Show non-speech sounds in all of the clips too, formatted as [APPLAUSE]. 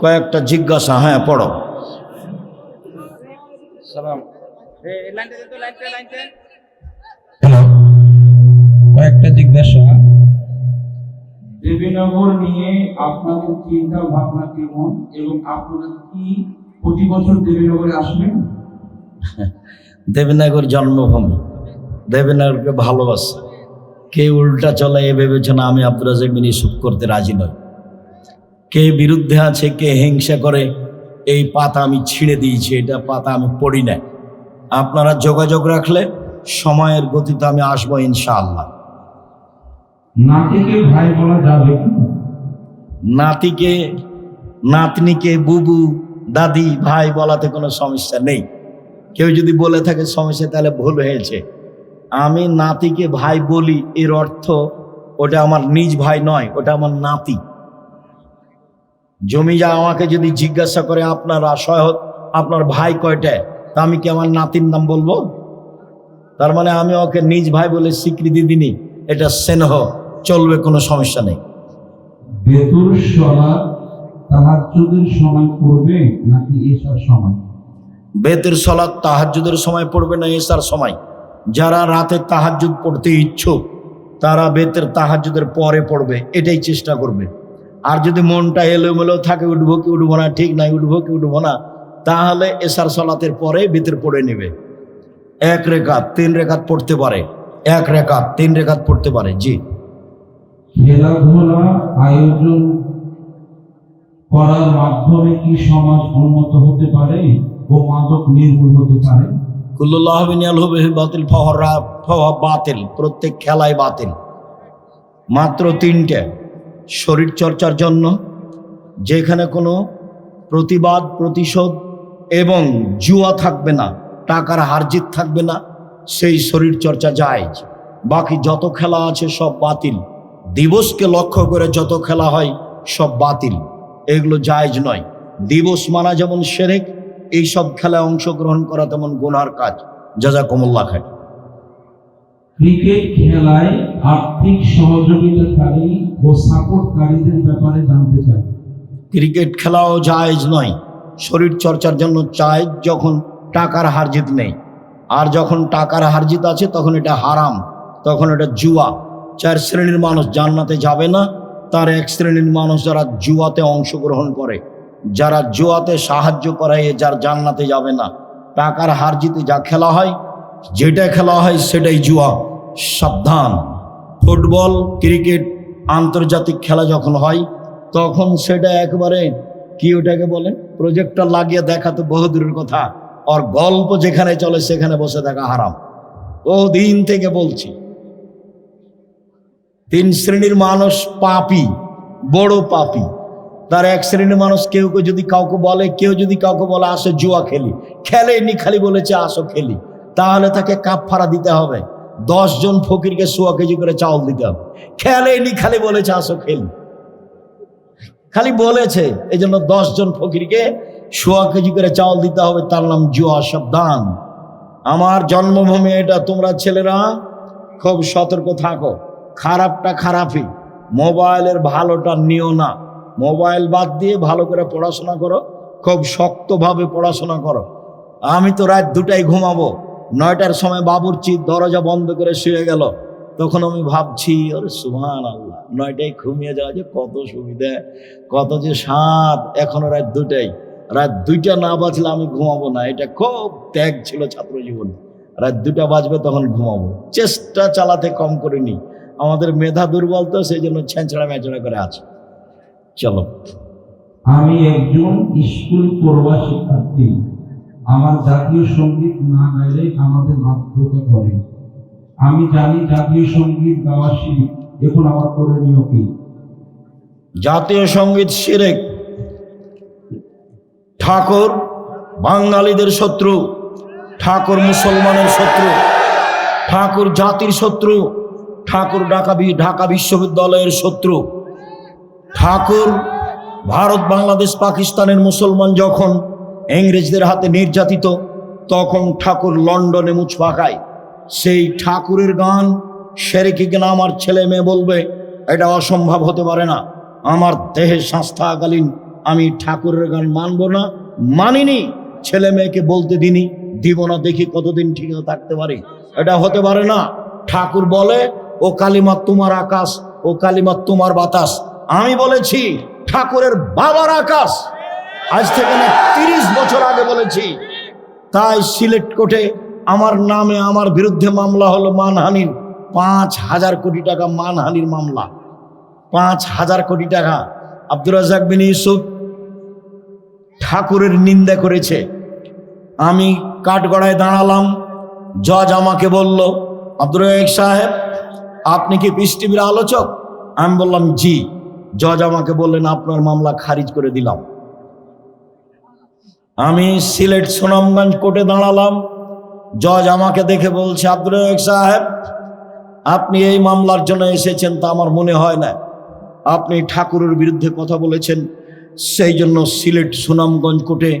কয়েকটা জিজ্ঞাসা হ্যাঁ পড়ো। কয়েকটা জিজ্ঞাসা। দেবীনগর নিয়ে আপনাদের চিন্তা ভাবনা কেমন? এবং আপনারা কি প্রতি বছর দেবীনগরে আসবেন? দেবীনগর জন্মভূমি। দেবীনগরকে ভালোবাসে। কে উল্টা চলে এ ভেবেছে না আমি আব্দুল রাজাক বিন করতে রাজি নই। কে বিরুদ্ধে আছে কে হিংসা করে এই পাতা আমি ছিঁড়ে দিয়েছি এটা পাতা আমি পড়ি না আপনারা যোগাযোগ রাখলে সময়ের গতিতে আমি আসব ইনশাআল্লাহ। নাতিকে ভাই বলা যাবে নাতিকে নাতনিকে বুবু দাদি ভাই বলাতে কোনো সমস্যা নেই। কেউ যদি বলে থাকে সমস্যা তাহলে ভুল হয়েছে। আমি নাতিকে ভাই বলি এর অর্থ ওটা আমার নিজ ভাই নয় ওটা আমার নাতি। জমি যা আমাকে যদি জিজ্ঞাসা করে আপনার সহায়ক আপনার ভাই কয়টা? তা আমি কি আমার নাতির নাম বলব? তার মানে আমি ওকে নিজ ভাই বলে স্বীকৃতি দিনি এটা স্নেহ চলবে কোনো সমস্যা নেই। বেতুর সলা তাহাজ্জুদের সময় পড়বে নাকি এসার সময়? বেতের সলাৎ তাহাজ্জুদের সময় পড়বে না এসার সময়? যারা রাতে তাহাজ্জুদ পড়তে ইচ্ছুক তারা বেতের তাহাজ্জুদের পরে পড়বে। এটাই চেষ্টা করবে। আর যদি মনটা এলোমেলো থাকে উঠবো কি উঠবো না ঠিক নাই উঠবো কি উঠবো না তাহলে এসার সলাতের পরে বেতের পড়ে নেবে। এক রেখাত তিন রেখাত পড়তে পারে। এক রেখাত তিন রেখাত পড়তে পারে জি। খেলাধুলা আয়োজন করার মাধ্যমে কি সমাজ উন্নত হতে পারে ও মাদক নির্মূল হতে পারে? বাতিল বাতিল প্রত্যেক খেলায় বাতিল। মাত্র তিনটে। শরীর চর্চার জন্য, যেখানে কোনো প্রতিবাদ, প্রতিশোধ এবং জুয়া থাকবে না, টাকার হারজিত থাকবে না, সেই শরীর চর্চা যায় বাকি যত খেলা আছে সব বাতিল। দিবসকে লক্ষ্য করে যত খেলা হয় সব বাতিল। এগুলো জায়জ নয়। দিবস মানা যেমন সেরেক এই সব খেলায় অংশগ্রহণ করা তেমন গুনার কাজ। যা যা কমল্লা খায় ক্রিকেট খেলায় আর্থিক সহযোগিতাকারী ও সাপোর্টকারীদের ব্যাপারে জানতে চাই। ক্রিকেট খেলাও জায়েজ নয়। শরীর চর্চার জন্য চাই যখন টাকার হারজিত নেই। আর যখন টাকার হারজিত আছে তখন এটা হারাম, তখন এটা জুয়া। চার শ্রেণির মানুষ জান্নাতে যাবে না, তার এক শ্রেণির মানুষ যারা জুয়াতে অংশগ্রহণ করে। যারা জুয়াতে সাহায্য করায় যার জান্নাতে যাবে না। টাকার হারজিতে যা খেলা হয় যেটা খেলা হয় সেটাই জুয়া, সাবধান। ফুটবল, ক্রিকেট, আন্তর্জাতিক খেলা যখন হয়, তখন সেটা একবারে কি ওটাকে বলে? প্রজেক্টর লাগিয়ে দেখা তো বহুদূরের কথা। আর গল্প যেখানে চলে সেখানে বসে দেখা হারাম। দিন থেকে বলছি। তিন শ্রেণির মানুষ পাপি, বড় পাপি। তার এক শ্রেণির মানুষ কেউ কেউ যদি কাউকে বলে, কেউ যদি কাউকে বলে, আসো জুয়া খেলি। খেলেনি, খালি বলেছে, আসো খেলি। তাহলে তাকে কাপ ফাড়া দিতে হবে। জন ফকিরকে সোয়া কেজি করে চাউল দিতে হবে। খেলেনি, খালি বলেছে, আসো খেলি। খালি বলেছে এই জন্য দশ জন ফকিরকে সোয়া কেজি করে চাউল দিতে হবে, তার নাম জুয়া সাবধান। আমার জন্মভূমি এটা, তোমরা ছেলেরা খুব সতর্ক থাকো। খারাপটা খারাপই। মোবাইলের ভালোটা নিও না। মোবাইল বাদ দিয়ে ভালো করে পড়াশোনা করো, খুব শক্তভাবে পড়াশোনা করো। আমি তো রাত দুটাই ঘুমাবো। নয়টার সময় বাবুরচি দরজা বন্ধ করে শুয়ে গেল। তখন আমি ভাবছি, ওরে সুহান আল্লাহ নয়টায় ঘুমিয়ে যাওয়া যে কত সুবিধা, কত যে স্বাদ, এখনও রাত দুটাই রাত দুইটা না বাজলে আমি ঘুমাবো না। এটা খুব ত্যাগ ছিল ছাত্র জীবনে। রাত দুটা বাজবে, তখন ঘুমাবো। চেষ্টা চালাতে কম করিনি। আমাদের মেধা দুর্বল তো সেই জন্য ছেঁচড়া মেচড়া করে আছে। চলো। আমি একজন স্কুল পড়ুয়া শিক্ষার্থী আমার জাতীয় সংগীত না গাইলে আমাদের বাধ্যতা করে আমি জানি জাতীয় সংগীত গাওয়া শিখ এখন আমার করণীয় কি? জাতীয় সংগীত সিরেক ঠাকুর বাঙালিদের শত্রু, ঠাকুর মুসলমানের শত্রু, ঠাকুর জাতির শত্রু, ঠাকুর ঢাকা ঢাকা বিশ্ববিদ্যালয়ের শত্রু। ঠাকুর ভারত, বাংলাদেশ, পাকিস্তানের মুসলমান যখন ইংরেজদের হাতে নির্যাতিত, তখন ঠাকুর লন্ডনে মুছ পাকায় সেই ঠাকুরের গান সেরেকি কিনা আমার ছেলে মেয়ে বলবে, এটা অসম্ভব হতে পারে না। আমার দেহে সংস্থাকালীন আমি ঠাকুরের গান মানব না, মানিনি। ছেলে মেয়েকে বলতে দিনি, দিব না, দেখি কতদিন ঠিক থাকতে পারি। এটা হতে পারে না। ঠাকুর বলে, ও কালিমা তোমার আকাশ, ও কালিমা তোমার বাতাস। আমি বলেছি, ঠাকুরের বাবার আকাশ। আজ থেকে না তিরিশ বছর আগে বলেছি। তাই সিলেট কোর্টে আমার নামে আমার বিরুদ্ধে মামলা হলো মানহানির পাঁচ হাজার কোটি টাকা মানহানির মামলা। পাঁচ হাজার কোটি টাকা। আব্দুর রাজাক বিন ইউসুফ ঠাকুরের নিন্দা করেছে। আমি কাঠগড়ায় দাঁড়ালাম, জজ আমাকে বলল, আব্দুর রাজাক সাহেব, আপনি কি পিস টিভির আলোচক? আমি বললাম, জি। জজ আমাকে বললেন, আপনার মামলা খারিজ করে দিলাম। আমি সিলেট সুনামগঞ্জ কোর্টে দাঁড়ালাম। জজ আমাকে দেখে বলছে আব্দুল সাহেব, আপনি এই মামলার জন্য এসেছেন তা আমার মনে হয় না। আপনি ঠাকুরের বিরুদ্ধে কথা বলেছেন। সেই জন্য সিলেট সুনামগঞ্জ কোর্টে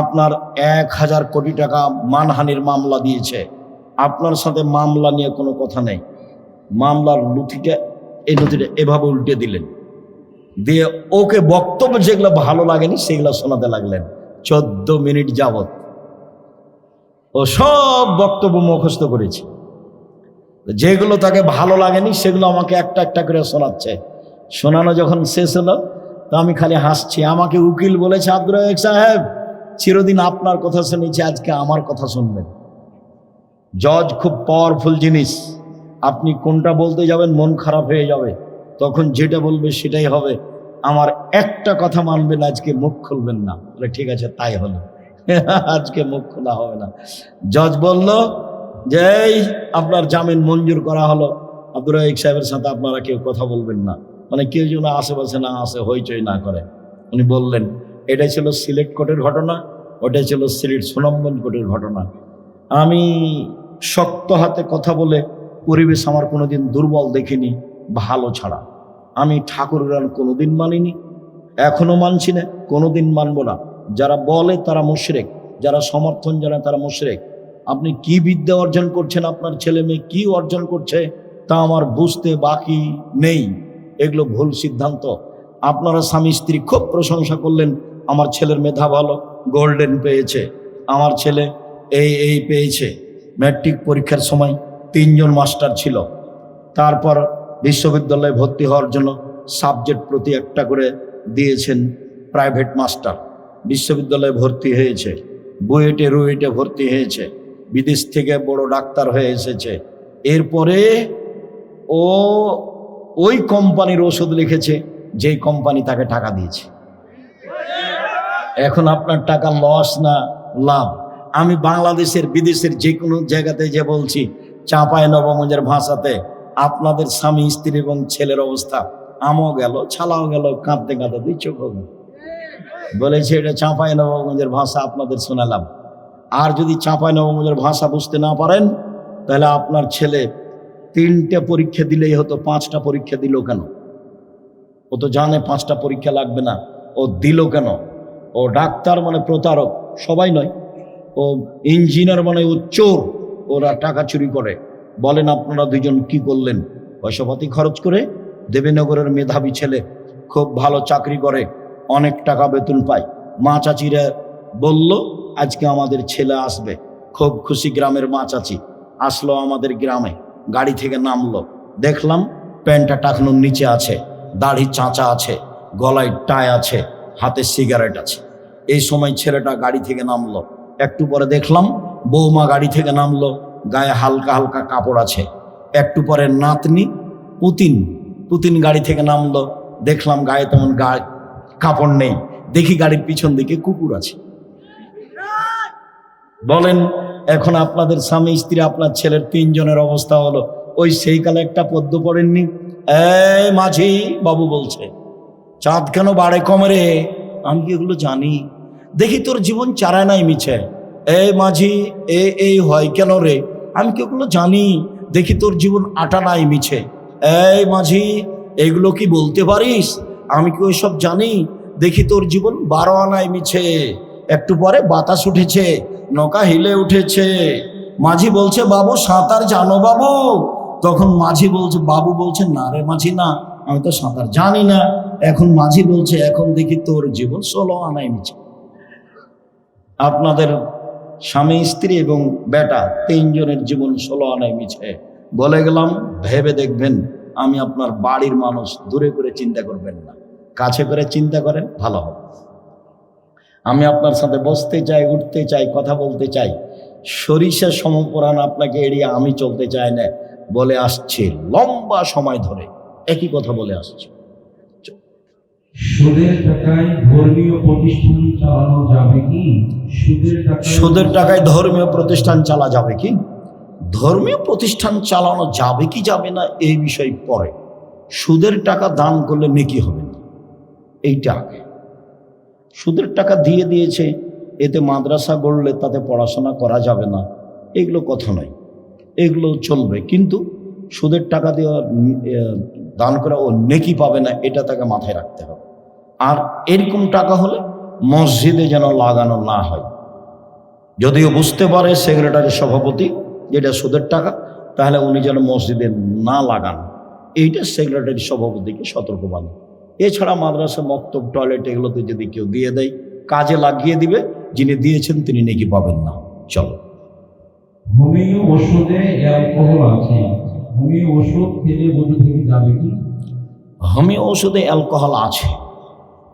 আপনার এক হাজার কোটি টাকা মানহানির মামলা দিয়েছে। আপনার সাথে মামলা নিয়ে কোনো কথা নেই। মামলার নথিটা এই নথিটা এভাবে উল্টে দিলেন। দিয়ে ওকে বক্তব্য যেগুলো ভালো লাগেনি, সেগুলো শোনাতে লাগলেন। চোদ্দ মিনিট যাবত ও সব বক্তব্য মুখস্থ করেছে। যেগুলো তাকে ভালো লাগেনি, সেগুলো আমাকে একটা একটা করে শোনাচ্ছে। শোনানো যখন শেষ হলো, তো আমি খালি হাসছি। আমাকে উকিল বলেছে, আব্দুর সাহেব, চিরদিন আপনার কথা শুনেছি, আজকে আমার কথা শুনবেন। জজ খুব পাওয়ারফুল জিনিস। আপনি কোনটা বলতে যাবেন, মন খারাপ হয়ে যাবে। তখন যেটা বলবে সেটাই হবে। আমার একটা কথা মানবেন, আজকে মুখ খুলবেন না। বলে, ঠিক আছে, তাই হলো। [LAUGHS] আজকে মুখ খোলা হবে না। জজ বলল যে আপনার জামিন মঞ্জুর করা হলো। আব্দুর রাহিক সাহেবের সাথে আপনারা কেউ কথা বলবেন না। মানে কেউ যেন আশেপাশে না আসে, হইচই না করে। উনি বললেন, এটাই ছিল সিলেট কোর্টের ঘটনা, ওটাই ছিল সিলেট সুনামগঞ্জ কোর্টের ঘটনা। আমি শক্ত হাতে কথা বলে পরিবেশ আমার কোনোদিন দুর্বল দেখিনি, ভালো ছাড়া। আমি ঠাকুর গান কোনোদিন মানিনি, এখনও মানছি না, কোনোদিন মানবো না। যারা বলে তারা মুশরেক, যারা সমর্থন জানায় তারা মুশরেক। আপনি কি বিদ্যা অর্জন করছেন আপনার ছেলে মেয়ে, কি অর্জন করছে তা আমার বুঝতে বাকি নেই। এগুলো ভুল সিদ্ধান্ত। আপনারা স্বামী স্ত্রী খুব প্রশংসা করলেন, আমার ছেলের মেধা ভালো, গোল্ডেন পেয়েছে, আমার ছেলে এই এই পেয়েছে। ম্যাট্রিক পরীক্ষার সময় তিনজন মাস্টার ছিল। তারপর বিশ্ববিদ্যালয়ে ভর্তি হওয়ার জন্য সাবজেক্ট প্রতি একটা করে দিয়েছেন প্রাইভেট মাস্টার। বিশ্ববিদ্যালয়ে ভর্তি হয়েছে, বুয়েটে, রুয়েটে ভর্তি হয়েছে, বিদেশ থেকে বড় ডাক্তার হয়ে এসেছে। এরপরে ও ওই কোম্পানির ওষুধ লিখেছে, যেই কোম্পানি তাকে টাকা দিয়েছে। এখন আপনার টাকা লস না লাভ? আমি বাংলাদেশের, বিদেশের যে কোনো জায়গাতে যে বলছি চাঁপায় নবমঞ্জের ভাষাতে আপনাদের স্বামী, স্ত্রী এবং ছেলের অবস্থা। আমও গেল, ছালাও গেল, কাঁদতে কাঁদতে দুই চোখ বলেছে, এটা চাঁপাই নবগঞ্জের ভাষা, আপনাদের শোনালাম। আর যদি চাঁপাই নবগঞ্জের ভাষা বুঝতে না পারেন, তাহলে আপনার ছেলে তিনটে পরীক্ষা দিলেই হতো, পাঁচটা পরীক্ষা দিল কেন? ও তো জানে পাঁচটা পরীক্ষা লাগবে না, ও দিল কেন? ও ডাক্তার মানে প্রতারক, সবাই নয়। ও ইঞ্জিনিয়ার মানে ও চোর, ওরা টাকা চুরি করে। বলেন আপনারা দুজন কি করলেন? পয়সাপাতি খরচ করে দেবীনগরের মেধাবী ছেলে খুব ভালো চাকরি করে, অনেক টাকা বেতন পায়। মা চাচিরা বলল, আজকে আমাদের ছেলে আসবে। খুব খুশি গ্রামের মা চাচি আসলো আমাদের গ্রামে, গাড়ি থেকে নামলো। দেখলাম প্যান্টটা টাকনোর নিচে আছে, দাড়ি চাঁচা আছে, গলায় টাই আছে, হাতে সিগারেট আছে। এই সময় ছেলেটা গাড়ি থেকে নামলো। একটু পরে দেখলাম বৌমা গাড়ি থেকে নামলো। গায়ে হালকা হালকা কাপড় আছে। একটু পরে নাতনি পুতিন পুতিন গাড়ি থেকে নামলো। দেখলাম গায়ে তেমন গা, কাপড় নেই। দেখি গাড়ির পিছন দিকে কুকুর আছে। বলেন, এখন আপনাদের স্বামী, স্ত্রী, আপনার ছেলের তিনজনের অবস্থা হলো। ওই সেই কালে একটা পদ্য পড়েননি? এই মাঝি, বাবু বলছে, চাঁদ কেন বাড়ে কমে রে? আমি কি এগুলো জানি? দেখি তোর জীবন চারায় নাই মিছে। এই মাঝি, এ, এই হয় কেন রে? আমি কি ওগুলো জানি? দেখি তোর জীবন আটা নাই মিছে। এই মাঝি, এগুলো কি বলতে পারিস? আমি কি ওইসব জানি? দেখি তোর জীবন বারো আনায় মিছে। একটু পরে বাতাস উঠেছে, নৌকা হিলে উঠেছে। মাঝি বলছে, বাবু, সাঁতার জানো বাবু? তখন মাঝি বলছে, বাবু বলছে, না রে মাঝি না, আমি তো সাঁতার জানি না। এখন মাঝি বলছে, এখন দেখি তোর জীবন ষোলো আনাই মিছে। আপনাদের স্বামী, স্ত্রী এবং বেটা তিনজনের জীবন ষোলো আনাই মিছে। বলে গেলাম, ভেবে দেখবেন, আমি আপনার বাড়ির মানুষ, দূরে করে চিন্তা করবেন না। কাছে করে চিন্তা করেন, ভালো হবে। আমি আপনার সাথে বসতে চাই, উঠতে চাই, কথা বলতে চাই। সরিষা সমপরাণ আপনাকে এড়িয়ে আমি চলতে চাই না। বলে আসছে লম্বা সময় ধরে। একই কথা বলে আসছে। সুদের টাকায় ধর্মীয় প্রতিষ্ঠান চালানো যাবে কি? সুদের টাকায় ধর্মীয় প্রতিষ্ঠান চালা যাবে কি? ধর্মীয় প্রতিষ্ঠান চালানো যাবে কি যাবে না এই বিষয় পরে। সুদের টাকা দান করলে নেকি হবে না। এইটা আগে। সুদের টাকা দিয়ে দিয়েছে, এতে মাদ্রাসা গড়লে তাতে পড়াশোনা করা যাবে না। এগুলো কথা নয়। এগুলো চলবে। কিন্তু সুদের টাকা দেওয়া দান করা ও নেকি পাবে না, এটা তাকে মাথায় রাখতে হবে। আর এরকম টাকা হলে মসজিদে যেন লাগানো না হয়। যদিও বুঝতে পারে সেক্রেটারি সভাপতি যেটা সুদের টাকা তাহলে উনি যেন মসজিদে না লাগান। এইটা সেক্রেটারি সভাপতিকে সতর্কবাণী এছাড়া মাদ্রাসা মক্তব টয়লেট এগুলোতে যদি কেউ দিয়ে দেয় কাজে লাগিয়ে দিবে যিনি দিয়েছেন তিনি নাকি পাবেন না। চলো। হোমিও ওষুধে অ্যালকোহল আছে। হোমিও ওষুধ খেলে বসে থেকে যাবে কি? হোমিও ওষুধে অ্যালকোহল আছে।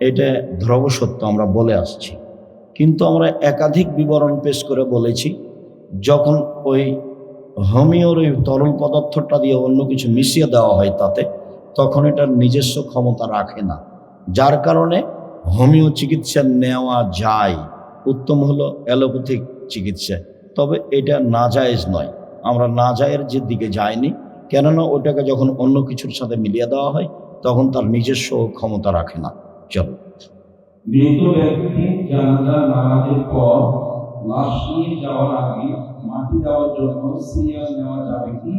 এটা ধ্রব সত্য, আমরা বলে আসছি। কিন্তু আমরা একাধিক বিবরণ পেশ করে বলেছি, যখন ওই হোমিওর ওই তরল পদার্থটা দিয়ে অন্য কিছু মিশিয়ে দেওয়া হয় তাতে, তখন এটার নিজস্ব ক্ষমতা রাখে না। যার কারণে হোমিও চিকিৎসা নেওয়া যায়, উত্তম হলো অ্যালোপ্যাথিক চিকিৎসা। তবে এটা নাজায়েজ নয়। আমরা নাজায়ের যে দিকে যাইনি, কেননা ওটাকে যখন অন্য কিছুর সাথে মিলিয়ে দেওয়া হয়, তখন তার নিজস্ব ক্ষমতা রাখে না। চলো মৃত ব্যক্তি জানাজা নামাজের পর লাশ নিয়ে যাওয়ার আগে মাটি দেওয়ার জন্য সিরিয়াল নেওয়া যাবে কি?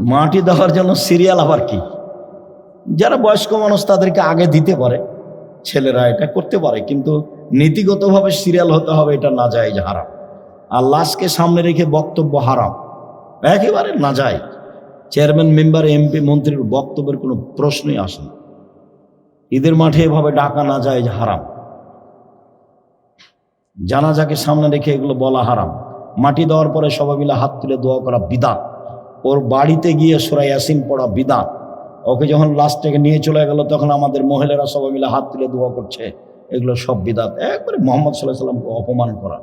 মাটি দেওয়ার জন্য সিরিয়াল আবার কি? যারা বয়স্ক মানুষ তাদেরকে আগে দিতে পারে ছেলেরা এটা করতে পারে কিন্তু নীতিগতভাবে সিরিয়াল হতে হবে এটা না যায় হারাম। আর লাশকে সামনে রেখে বক্তব্য হারাম। একেবারে না যায় চেয়ারম্যান মেম্বার এমপি মন্ত্রীর বক্তব্যের কোনো প্রশ্নই আসে না। ঈদের মাঠে এভাবে ডাকা না যায় হারাম। জানাজাকে সামনে রেখে এগুলো বলা হারাম। মাটি দেওয়ার পরে সবাই মিলে হাত তুলে দোয়া করা বিদাত। ওর বাড়িতে গিয়ে সুরাই ইয়াসিন পড়া বিদাত। ওকে যখন লাস্টটাকে নিয়ে চলে গেল, তখন আমাদের মহিলারা সবাই মিলে হাত তুলে দোয়া করছে। এগুলো সব বিদাত। একবারে মোহাম্মদ সাল্লাহ সাল্লামকে অপমান করা।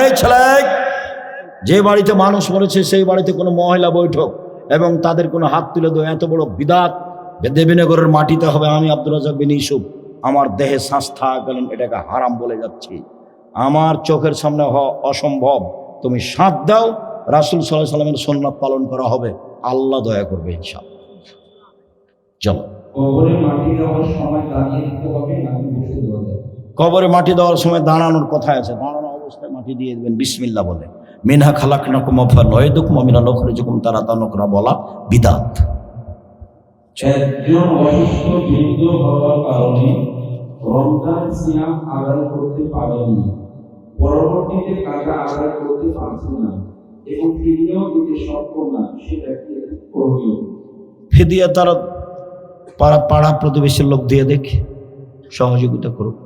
এই ছেলে, যে বাড়িতে মানুষ মরেছে, সেই বাড়িতে কোনো মহিলা বৈঠক এবং তাদের কোনো হাত তুলে দেওয়া। এত বড় বিদাত। দেবীনগরের মাটিতে হবে আমি আব্দুল রাজাক বিন ইসুফ আমার দেহে শ্বাস থাকাকালীন এটাকে হারাম বলে যাচ্ছি। আমার চোখের সামনে হওয়া অসম্ভব। তুমি সাঁত দাও রাসুল সাল্লাহ সাল্লামের সন্ন্যাত পালন করা হবে। আল্লাহ দয়া করবে ইনশাল চলো। কবরে মাটি দেওয়ার সময় দাঁড়ানোর কথা আছে। দাঁড়ানো অবস্থায় মাটি দিয়ে দেবেন বিসমিল্লা বলে। মিনহা খালাক নকুম অফা নয় দুকুম আমিনা নখরে যুকুম তারা তা নকরা বলা বিদাত। একজন অসুস্থ বৃদ্ধ হওয়ার কারণে রমজান সিয়াম আদায় করতে পারেনি পরবর্তীতে কাজা আদায় করতে পারছে না এবং তিনিও দিতে সক্ষম না, সে ব্যক্তি করণীয় ফিদিয়া তারা পাড়া পাড়া প্রতিবেশীর লোক দিয়ে দেখ, সহযোগিতা করুক।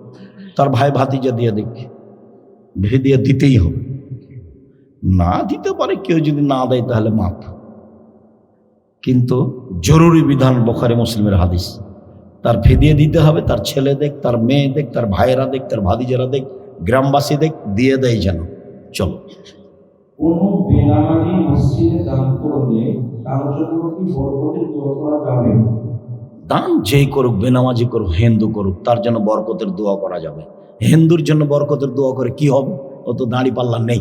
তার ভাই ভাতিজা দিয়ে দেখ ভেদিয়া দিতেই হবে। না দিতে পারে, কেউ যদি না দেয় তাহলে মাপ কিন্তু জরুরি বিধান বখারে মুসলিমের হাদিস। তার ফেদিয়ে দিতে হবে তার ছেলে দেখ তার মেয়ে দেখ তার ভাইয়েরা দেখ তার ভাতিজারা দেখ গ্রামবাসী দেখ দিয়ে দেয় যেন। চলো। কোনো বেনামাজি মসজিদে দান করলে কারোর জন্য কি বরকতের দোয়া করা যাবে? দান যেই করুক বেনামাজি করুক হিন্দু করুক তার জন্য বরকতের দোয়া করা যাবে। হিন্দুর জন্য বরকতের দোয়া করে কি হবে? ও তো দাঁড়ি পাল্লা নেই।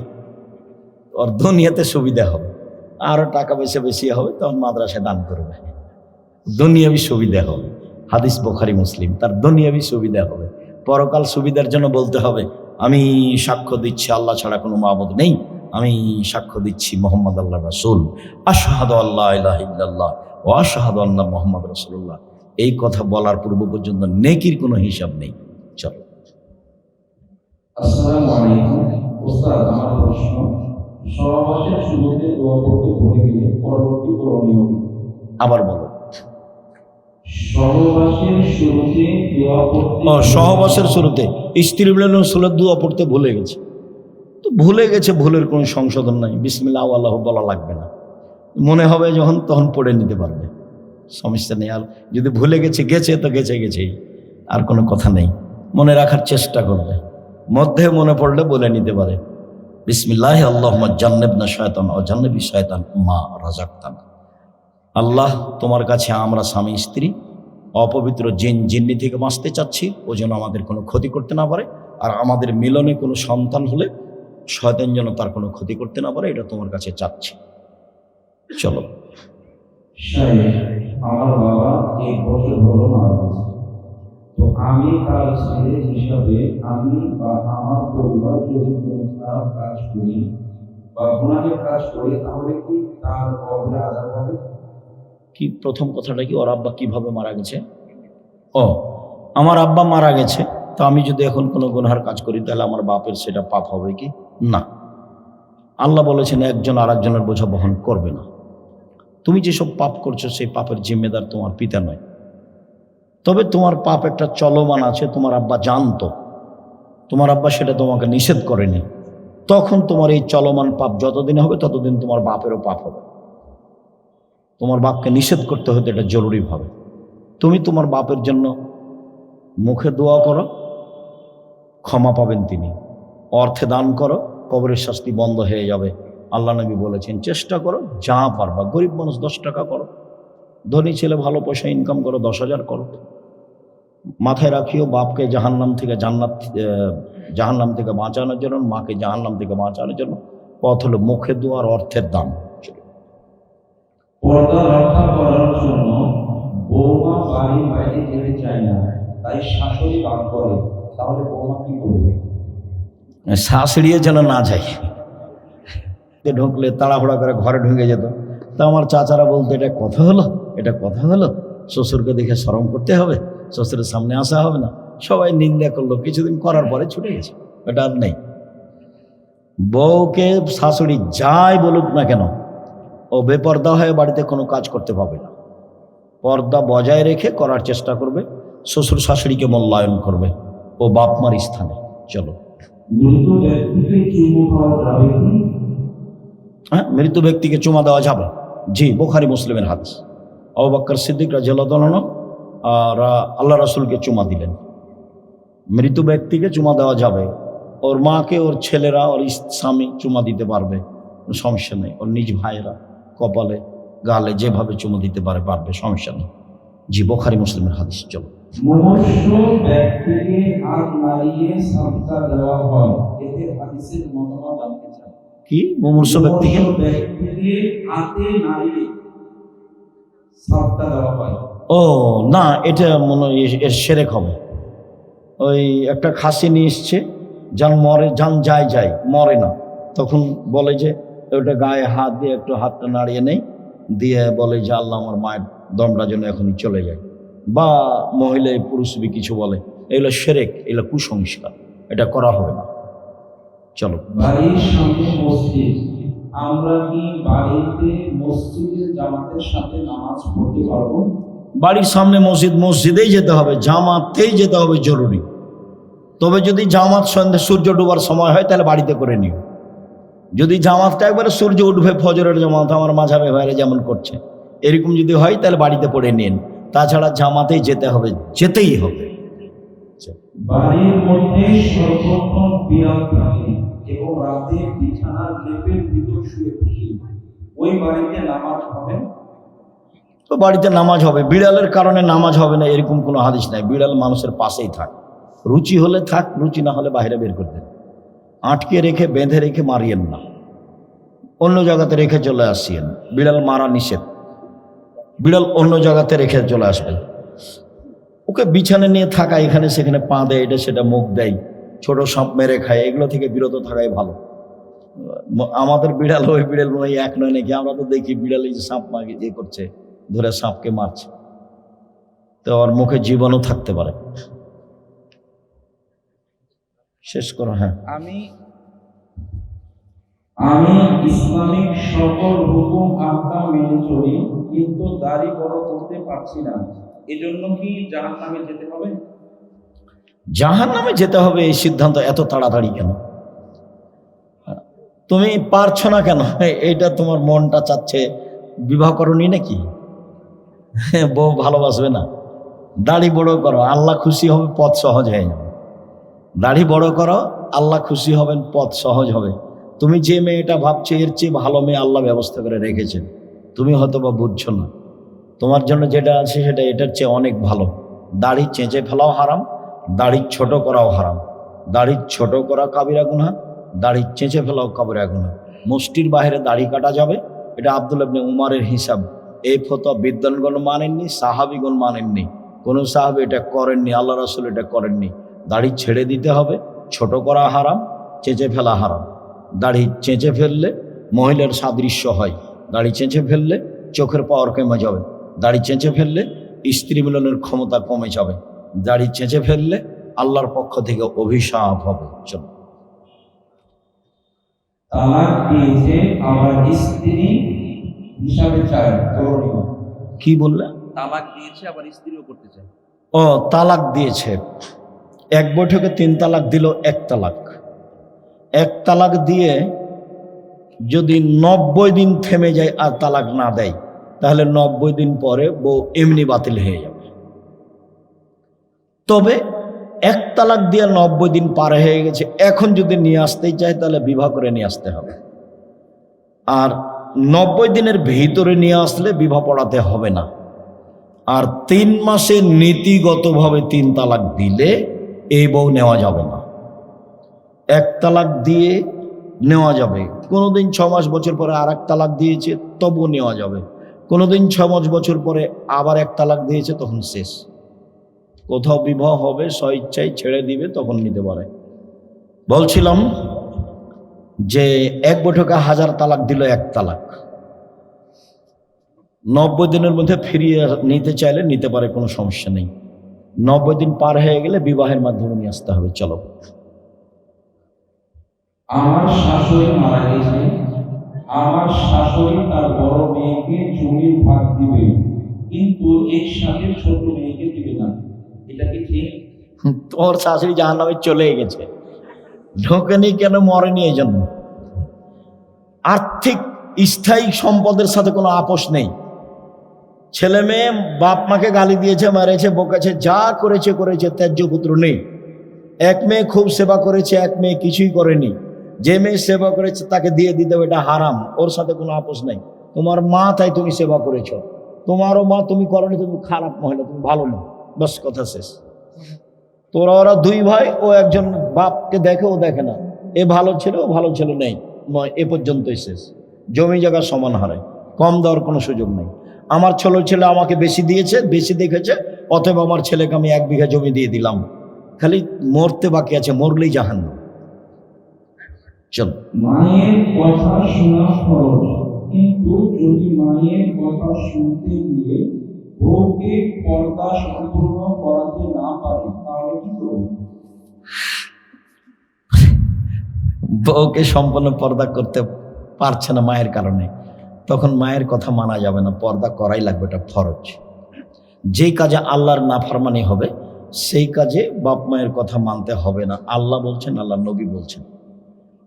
ওর দুনিয়াতে সুবিধা হবে। আরও টাকা পয়সা বেশি হবে, তখন মাদ্রাসায় দান করবে। দুনিয়াবি সুবিধা হবে। হাদিস বোখারি, মুসলিম, তার দুনিয়াবি সুবিধা হবে। পরকাল সুবিধার জন্য বলতে হবে, আমি সাক্ষ্য দিচ্ছি, আল্লাহ ছাড়া কোনো মাহবুদ নেই। আমি সাক্ষ্য দিচ্ছি মোহাম্মদ আল্লাহ রাসুল। আশাহাদ আল্লাহ ইল্লাল্লাহ ও আশাহাদ আল্লাহ মোহাম্মদ রসুল্লাহ এই কথা বলার পূর্ব পর্যন্ত নেকির কোনো হিসাব নেই। চলো। আসসালামু আলাইকুম। আমার প্রশ্ন সমাবেশের শুরুতে দোয়া করতে ভুলে গেলে পরবর্তী করণীয়? আবার বলো। সহবাসের শুরুতে সহবাসের স্ত্রী মিলনের সুলের দোয়া পড়তে ভুলে গেছে। তো ভুলে গেছে ভুলের কোনো সংশোধন নাই। বিসমিল্লাহ আল্লাহ বলা লাগবে না। মনে হবে যখন তখন পড়ে নিতে পারবে। সমস্যা নেই আর যদি ভুলে গেছে গেছে তো গেছে গেছেই। আর কোনো কথা নেই। মনে রাখার চেষ্টা করবে। মধ্যে মনে পড়লে বলে নিতে পারে। বিসমিল্লাহ আল্লাহ জান্নেব না শয়তান ও জান্নেবি শয়তান মা রাজাক্তানা আল্লাহ তোমার কাছে আমরা স্বামী, স্ত্রী, অপবিত্র জিন, জিন্নি থেকে বাঁচতে চাচ্ছি, ও যেন আমাদের কোনো ক্ষতি করতে না পারে, আর আমাদের মিলনে কোনো সন্তান হলে শয়তান যেন তার কোনো ক্ষতি করতে না পারে, এটা তোমার কাছে চাচ্ছি। চলো। আমার বাবা বছর তো আমি তার ছেলে হিসাবে আমি বা আমার পরিবার যদি কোনো খারাপ কাজ করি বা গুণাহের কাজ করি তাহলে কি তার কবরে আজাব হবে? কি প্রথম কথাটা কি? ওর আব্বা কীভাবে মারা গেছে? ও আমার আব্বা মারা গেছে তো আমি যদি এখন কোনো গুনহার কাজ করি তাহলে আমার বাপের সেটা পাপ হবে কি? না। আল্লাহ বলেছেন একজন আর একজনের বোঝা বহন করবে না। তুমি যেসব পাপ করছ সেই পাপের জিম্মেদার তোমার পিতা নয়। তবে তোমার পাপ একটা চলমান আছে, তোমার আব্বা জানতো। তোমার আব্বা সেটা তোমাকে নিষেধ করেনি। তখন তোমার এই চলমান পাপ যতদিন হবে, ততদিন তোমার বাপেরও পাপ হবে। তোমার বাপকে নিষেধ করতে হতো এটা জরুরিভাবে তুমি তোমার বাপের জন্য মুখে দোয়া করো, ক্ষমা পাবেন তিনি। অর্থে দান করো, কবরের শাস্তি বন্ধ হয়ে যাবে। আল্লাহ নবী বলেছেন, চেষ্টা করো, যা পারবা। গরিব মানুষ দশ টাকা করো। ধনী ছেলে ভালো পয়সা ইনকাম করো, দশ হাজার করো। মাথায় রাখিও বাপকে জাহান্নাম থেকে জান্নাত জাহান্নাম থেকে বাঁচানোর জন্য মাকে জাহান্নাম থেকে বাঁচানোর জন্য। পথ হলো মুখে দোয়ার অর্থের দাম পর্দা রক্ষা করার জন্য বৌমা বাড়ির বাইরে যেতে চায় না তাই শাশুড়ি বাদ করে। তাহলে বৌমা কি করবে? শাশুড়িয়ে যেন না যায়। ঢুকলে তাড়াহুড়া করে ঘরে ঢুকে যেত। তা আমার চাচারা বলতো এটা কথা হলো এটা কথা হলো। শ্বশুরকে দেখে শরম করতে হবে। শ্বশুরের সামনে আসা হবে না। সবাই নিন্দা করল কিছুদিন করার পরে ছুটে গেছে এটা আর নেই। বউকে শাশুড়ি যাই বলুক না কেন ও বেপর্দা হয়ে বাড়িতে কোনো কাজ করতে পাবে না। পর্দা বজায় রেখে করার চেষ্টা করবে শ্বশুর শাশুড়িকে মূল্যায়ন করবে ও বাপ মার স্থানে। চলো। হ্যাঁ মৃত ব্যক্তিকে চুমা দেওয়া যাবে জি বোখারি মুসলিমের হাত অবাক্কর সিদ্দিক রাজিয়াল্লাহ আর আল্লাহ রাসুলকে চুমা দিলেন। মৃত ব্যক্তিকে চুমা দেওয়া যাবে। ওর মাকে ওর ছেলেরা ওর স্বামী চুমা দিতে পারবে। সমস্যা নেই। ওর নিজ ভাইয়েরা কপালে গালে যেভাবে চুমা দিতে পারে পারবে। সমস্যা নেই। জি বোখারি মুসলিমের হাদিস চলো। কি? মুমূর্ষ ব্যক্তিকে? হাতে নাড়িয়ে সাবকা দেওয়া হয়। ও, না, এটা মনে এর- সেরেক হবে। ওই একটা খাসি নিয়ে এসছে, যান মরে, যান যায় যায়, মরে না। তখন বলে যে, ওটা গায়ে হাত দিয়ে একটু হাতটা নাড়িয়ে নেই, দিয়ে বলে যে, আল্লাহ আমার মায়ের দমটা যেন এখনই চলে যায়। বা মহিলা, পুরুষ বি কিছু বলে, এগুলো সেরেক, এগুলো কুসংস্কার, এটা করা হবে না। চলো। বাড়ির সামনে আমরা কি বাড়িতে মসজিদের জামাতের সাথে নামাজ পড়তে পারব? বাড়ির সামনে মসজিদ, মসজিদেই যেতে হবে, জামাতেই যেতে হবে জরুরি। তবে যদি জামাত সন্ধ্যে সূর্য ডোবার সময় হয়, তাহলে বাড়িতে করে নিও। যদি জামাতটা একবারে সূর্য উঠবে, ফজরের জামাত, আমার মাঝাবে বাইরে যেমন করছে, এরকম যদি হয়, তাহলে বাড়িতে পড়ে নিন। তাছাড়া জামাতেই যেতে হবে, যেতেই হবে। বাড়ির মধ্যে সর্বক্ষণ বিড়াল থাকে এবং রাতে বিছানার লেপের ভিতর শুয়ে থাকি। ওই বাড়িতে নামাজ হবে তো বাড়িতে নামাজ হবে। বিড়ালের কারণে নামাজ হবে না, এরকম কোনো হাদিস নাই। বিড়াল মানুষের পাশেই থাক। রুচি হলে থাক, রুচি না হলে বাইরে বের করে দেন আটকে রেখে, বেঁধে রেখে মারিয়েন না। অন্য জায়গাতে রেখে চলে আসিয়েন। বিড়াল মারা নিষেধ। বিড়াল অন্য জায়গাতে রেখে চলে আসবেন ওকে বিছানে নিয়ে থাকা, এখানে সেখানে পা দেয়, এটা সেটা মুখ দেয়। ছোট সাপ মেরে খায়, এগুলো থেকে বিরত থাকাই ভালো। আমাদের বিড়াল, ওই বিড়াল এক নয় নাকি? আমরা তো দেখি বিড়াল এই যে সাপ মাগে ইয়ে করছে। ধরে সাপকে মারছে। তো ওর মুখে জীবনও থাকতে পারে। শেষ করো হ্যাঁ। আমি আমি ইসলামিক সকল হুকুম আহকাম মেনে চলি কিন্তু দাড়ি বড় করতে পারছি না। এজন্য কি জাহান নামে যেতে হবে? জাহান নামে যেতে হবে এই সিদ্ধান্ত এত তাড়াতাড়ি কেন? তুমি পারছ না কেন? এইটা তোমার মনটা চাচ্ছে। বিবাহ করনি নাকি? [LAUGHS] বউ ভালোবাসবে না। দাড়ি বড় করো, আল্লাহ খুশি হবে, পথ সহজ হয়ে যাবে। দাড়ি বড় করো, আল্লাহ খুশি হবেন, পথ সহজ হবে। তুমি যে মেয়েটা ভাবছ, এর চেয়ে ভালো মেয়ে আল্লাহ ব্যবস্থা করে রেখেছেন। তুমি হয়তো বা বুঝছ না। তোমার জন্য যেটা আছে সেটা, এটার চেয়ে অনেক ভালো। দাড়ি চেঁচে ফেলাও হারাম, দাড়ি ছোট করাও হারাম। দাড়ি ছোট করা কাবিরা গুনা দাড়ি চেঁচে ফেলাও কাবিরা গুনা মুষ্টির বাইরে দাড়ি কাটা যাবে, এটা আব্দুল আবনে উমারের হিসাব। এই ফতো বিদ্যানগণ মানেননি, সাহাবিগণ মানেননি। কোনো সাহাবি এটা করেননি, আল্লাহ রাসুল এটা করেননি। দাড়ি ছেড়ে দিতে হবে, ছোট করা হারাম, চেঁচে ফেলা হারাম। দাড়ি চেঁচে ফেললে মহিলার সাদৃশ্য হয়। দাড়ি চেঁচে ফেললে চোখের পাওয়ার কমে যাবে। দাড়ি চেঁচে ফেললে স্ত্রী মিলনের ক্ষমতা কমে যাবে। দাড়ি চেঁচে ফেললে আল্লাহর পক্ষ থেকে অভিশাপ হবে। চলো। তালাক দিয়েছে স্ত্রী হিসাবে চায় করণীয় কি বললে? তালাক দিয়েছে আবার স্ত্রীও করতে চায়। ও তালাক দিয়েছে। এক বৈঠকে তিন তালাক দিল এক তালাক। এক তালাক দিয়ে যদি নব্বই দিন থেমে যায় আর তালাক না দেয় তাহলে নব্বই দিন পরে বউ এমনি বাতিল হয়ে যাবে। তবে এক তালাক দিয়ে নব্বই দিন পার হয়ে গেছে। এখন যদি নিয়ে আসতেই চায় তাহলে বিবাহ করে নিয়ে আসতে হবে। আর নব্বই দিনের ভিতরে নিয়ে আসলে বিবাহ পড়াতে হবে না। আর তিন মাসে নীতিগতভাবে তিন তালাক দিলে এই বউ নেওয়া যাবে না। এক তালাক দিয়ে নেওয়া যাবে। কোনোদিন ছ মাস বছর পরে আর এক তালাক দিয়েছে তবু নেওয়া যাবে। কোনোদিন ছ মাস বছর পরে আবার এক তালাক দিয়েছে, তখন শেষ। কোথাও বিবাহ হবে স্বইচ্ছায় ছেড়ে দিবে, তখন নিতে পারে। বলছিলাম যে এক বৈঠকে হাজার তালাক দিল এক তালাক। নব্বই দিনের মধ্যে ফিরিয়ে নিতে চাইলে নিতে পারে কোনো সমস্যা নেই। নব্বই দিন পার হয়ে গেলে বিবাহের মাধ্যমে নিয়ে আসতে হবে চলো। আমার শাশুড়ি মারা গেছে। আমার শাশুড়ি তার বড় মেয়েকে জমির ভাগ দিবে কিন্তু এর সাথে ছোট মেয়েকে দিবে না। এটা কি ঠিক? তোর শাশুড়ি জাহান নামে চলে গেছে। ঢোকেনি কেন, মরেনি এই জন্য আর্থিক স্থায়ী সম্পদের সাথে কোনো আপোষ নেই। ছেলে মেয়ে বাপ মাকে গালি দিয়েছে, মারেছে, বকেছে, যা করেছে করেছে, ত্যায্য পুত্র নেই। এক মেয়ে খুব সেবা করেছে, এক মেয়ে কিছুই করেনি। যে মেয়ে সেবা করেছে, তাকে দিয়ে দিতে হবে, এটা হারাম, ওর সাথে কোনো আপোষ নেই। তোমার মা, তাই তুমি সেবা করেছ। তোমারও মা, তুমি করনি, তুমি খারাপ মহিলা, তুমি ভালো না বাস, কথা শেষ। তোরা, ওরা দুই ভাই, ও একজন বাপকে দেখে, ও দেখে না। এ ভালো ছেলে, ও ভালো ছেলে, নেই। এ পর্যন্তই শেষ। জমি জায়গা সমান হারে। কম দেওয়ার কোনো সুযোগ নেই। আমার ছোট ছেলে আমাকে বেশি দিয়েছে, বেশি দেখেছে অতএব আমার ছেলেকে আমি এক বিঘা জমি দিয়ে দিলাম। খালি মরতে বাকি আছে, মরলেই জাহান। চল। মায়ের কথা শোনা কিন্তু যদি মায়ের কথা শুনতে গিয়ে পর্দা সম্পূর্ণ করাতে না পারে বউকে সম্পূর্ণ পর্দা করতে পারছে না মায়ের কারণে, তখন মায়ের কথা মানা যাবে না, পর্দা করাই লাগবে, এটা ফরজ। যেই কাজে আল্লাহর নাফরমানি হবে, সেই কাজে বাপ মায়ের কথা মানতে হবে না। আল্লাহ বলছেন আল্লাহ নবী বলছেন।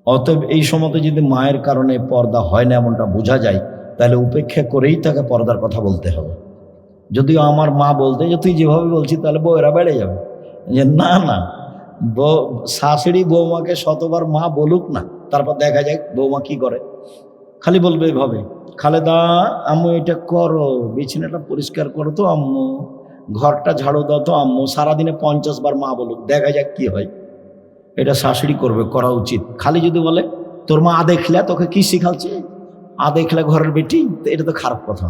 অতএব এই সময়তে যদি মায়ের কারণে পর্দা হয় না এমনটা বোঝা যায়, তাহলে উপেক্ষা করেই তাকে পর্দার কথা বলতে হবে। যদিও আমার মা বলতে, যে তুই যেভাবে বলছিস, তাহলে বউয়েরা বেড়ে যাবে। যে না না শাশুড়ি বৌমাকে শতবার মা বলুক না, তারপর দেখা যায় বৌমা কি করে। খালি বলবে এভাবে, খালেদা, আম্মু এটা করো, বিছানাটা পরিষ্কার করো তো আম্মু, ঘরটা ঝাড়ু দাও তো আম্মু, সারাদিনে পঞ্চাশ বার মা বলুক, দেখা যাক কি হয়। এটা শাশুড়ি করবে, করা উচিত। খালি যদি বলে, তোর মা আ দেখলে তোকে কি শিখাচ্ছে? আ দেখলে ঘরের বেটি এটা তো খারাপ কথা।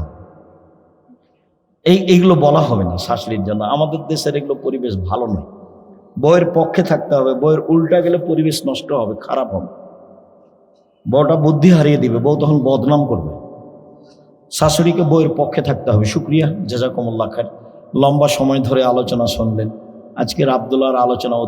এই, এইগুলো বলা হবে না শাশুড়ির জন্য। আমাদের দেশের এগুলো পরিবেশ ভালো নয়। বইয়ের পক্ষে থাকতে হবে, বইয়ের উল্টা গেলে পরিবেশ নষ্ট হবে, খারাপ হবে। বউটা বুদ্ধি হারিয়ে দিবে, বউ তখন বদনাম করবে। শাশুড়িকে বইয়ের পক্ষে থাকতে হবে, শুক্রিয়া জেজাকমল্লা খান লম্বা সময় ধরে আলোচনা শুনলেন। আজকের আবদুল্লাহর আলোচনা